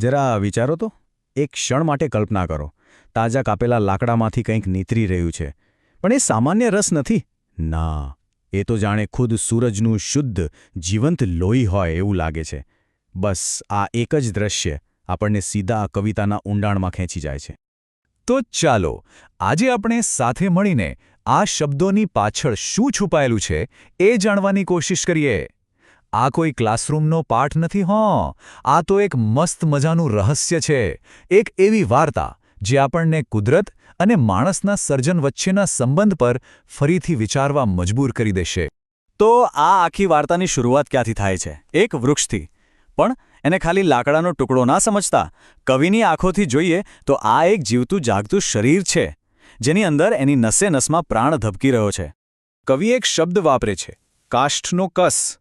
જરા વિચારો તો. એક ક્ષણ માટે કલ્પના કરો. તાજા કાપેલા લાકડામાંથી કંઈક નીતરી રહ્યું છે. પણ એ સામાન્ય રસ નથી. ના, એ તો જાણે ખુદ સૂરજનું શુદ્ધ, જીવંત લોહી હોય એવું લાગે છે. બસ, આ એક જ દ્રશ્ય આપણને સીધા કવિતાના ઊંડાણમાં ખેંચી જાય છે. તો ચાલો, આજે આપણે સાથે મળીને આ શબ્દોની પાછળ શું છુપાયેલું છે એ જાણવાની કોશિશ કરીએ. આ કોઈ ક્લાસરૂમનો પાઠ નથી, હોં. આ તો એક મસ્ત મજાનું રહસ્ય છે. એક એવી વાર્તા જે આપણને કુદરત અને માણસના સર્જન વચ્ચેના સંબંધ પર ફરીથી વિચારવા મજબૂર કરી દેશે. તો આ આખી વાર્તાની શરૂઆત ક્યાંથી થાય છે? એક વૃક્ષથી. પણ એને ખાલી લાકડાનો ટુકડો ના સમજતા? કવિની આંખોથી જોઈએ તો આ એક જીવતું જાગતું શરીર છે, જેની અંદર એની નસે નસમાં પ્રાણ ધબકી રહ્યો છે. કવિ એક શબ્દ વાપરે છે, કાષ્ઠનો કસ.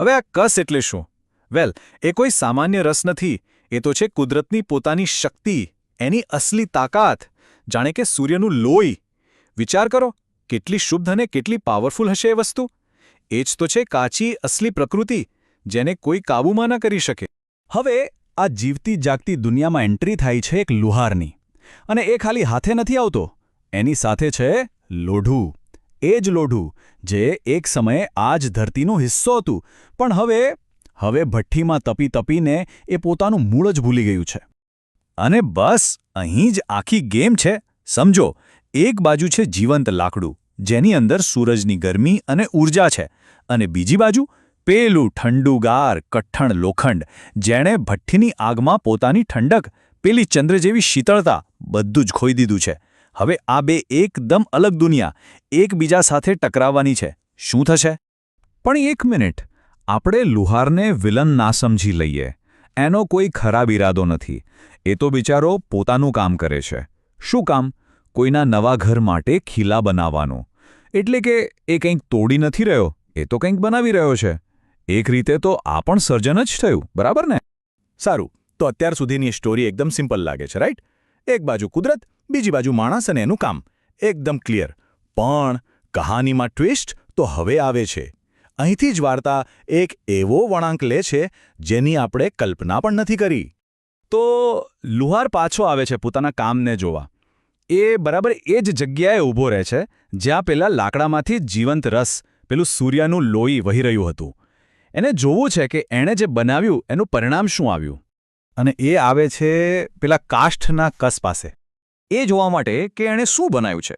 હવે આ કસ એટલે શું? વેલ, એ કોઈ સામાન્ય રસ નથી. એ તો છે કુદરતની પોતાની શક્તિ, એની અસલી તાકાત. જાણે કે સૂર્યનું લોહી. વિચાર કરો, કેટલી શુદ્ધ અને કેટલી પાવરફુલ હશે એ વસ્તુ. એ જ તો છે કાચી, અસલી પ્રકૃતિ, જેને કોઈ કાબૂમાં ન કરી શકે. હવે, આ જીવતી જાગતી દુનિયામાં એન્ટ્રી થાય છે એક લુહારની. અને એ ખાલી હાથે નથી આવતો. એની સાથે છે લોઢું. એ જ લોઢું, જે એક સમયે આ જ ધરતીનો હિસ્સો હતું. પણ હવે હવે ભઠ્ઠીમાં તપી તપીને એ પોતાનું મૂળ જ ભૂલી ગયું છે. અને બસ, અહીં જ આખી ગેમ છે. સમજો, એક બાજુ છે જીવંત લાકડું, જેની અંદર સૂરજની ગરમી અને ઊર્જા છે. અને બીજી બાજુ, પેલું ઠંડુગાર, કઠણ લોખંડ, જેણે ભઠ્ઠીની આગમાં પોતાની ઠંડક, પેલી ચંદ્ર જેવી શીતળતા, બધું જ ખોઈ દીધું છે. હવે આ બે એકદમ અલગ દુનિયા, એકબીજા સાથે ટકરાવવાની છે. શું થશે? પણ એક મિનિટ. આપણે લુહારને વિલન ના સમજી લઈએ. એનો કોઈ ખરાબ ઈરાદો નથી. એ તો બિચારો પોતાનું કામ કરે છે. શું કામ? કોઈના નવા ઘર માટે ખીલા બનાવવાનું. એટલે કે એ કંઈક તોડી નથી રહ્યો, એ તો કંઈક બનાવી રહ્યો છે. એક રીતે તો આ પણ સર્જન જ થયું, બરાબર ને? સારું, તો અત્યાર સુધીની સ્ટોરી એકદમ સિમ્પલ લાગે છે રાઈટ એક બાજુ કુદરત બીજી બાજુ માણસ અને એનું કામ. એકદમ ક્લિયર. પણ કહાનીમાં ટ્વિસ્ટ તો હવે આવે છે. અહીંથી જ વાર્તા એક એવો વળાંક લે છે જેની આપણે કલ્પના પણ નથી કરી. તો લુહાર પાછો આવે છે પોતાના કામને જોવા. એ બરાબર એ જ જગ્યાએ ઊભો રહે છે જ્યાં પેલા લાકડામાંથી જીવંત રસ, પેલું સૂર્યનું લોહી વહી રહ્યું હતું. એને જોવું છે કે એણે જે બનાવ્યું એનું પરિણામ શું આવ્યું? અને એ આવે છે પેલા કાષ્ઠના કસ પાસે. એ જોવા માટે કે એણે શું બનાવ્યું છે.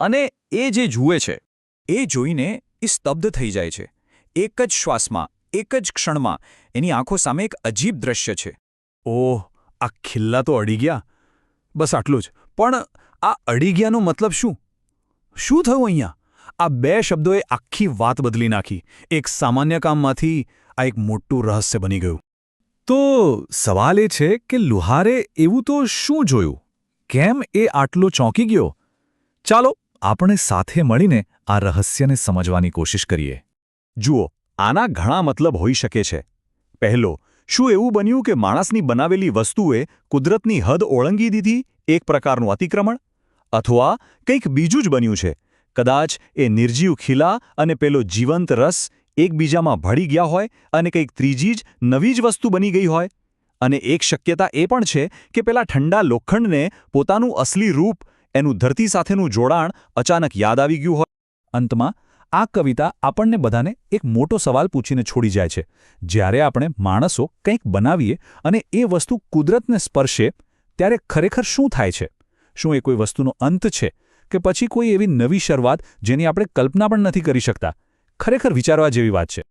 અને એ જે જુએ છે, એ જોઈને એ સ્તબ્ધ થઈ જાય છે. એક જ શ્વાસમાં, એક જ ક્ષણમાં, એની આંખો સામે એક અજીબ દ્રશ્ય છે. ઓહ, આ ખિલ્લા તો અડી ગયા. બસ આટલું જ. પણ આ અડી ગયાનો મતલબ શું? શું થયું અહીંયા? આ બે શબ્દોએ આખી વાત બદલી નાખી. એક સામાન્ય કામમાંથી, આ એક મોટું રહસ્ય બની ગયું. તો સવાલ એ છે કે લુહારે એવું તો શું જોયું? કેમ એ આટલો ચોંકી ગયો? ચાલો આપણે સાથે મળીને આ રહસ્યને સમજવાની કોશિશ કરીએ. જુઓ, આના ઘણા મતલબ હોઈ શકે છે. પહેલો, શું એવું બન્યું કે માણસની બનાવેલી વસ્તુએ કુદરતની હદ ઓળંગી દીધી એક પ્રકારનું અતિક્રમણ? અથવા કંઈક બીજું જ બન્યું છે, કદાચ એ નિર્જીવ ખીલા અને પેલો જીવંત રસ એકબીજામાં ભળી ગયા હોય અને કંઈક ત્રીજી જ નવી જ વસ્તુ બની ગઈ હોય? અને એક શક્યતા એ પણ છે કે પેલા ઠંડા લોખંડને પોતાનું અસલી રૂપ, એનું ધરતી સાથેનું જોડાણ અચાનક યાદ આવી ગયું હોય. અંતમાં, આ કવિતા આપણને બધાને એક મોટો સવાલ પૂછીને છોડી જાય છે. જ્યારે આપણે માણસો કંઈક બનાવીએ અને એ વસ્તુ કુદરતને સ્પર્શે, ત્યારે ખરેખર શું થાય છે? શું એ કોઈ વસ્તુનો અંત છે? કે પછી કોઈ એવી નવી શરૂઆત જેની આપણે કલ્પના પણ નથી કરી શકતા? ખરેખર વિચારવા જેવી વાત છે.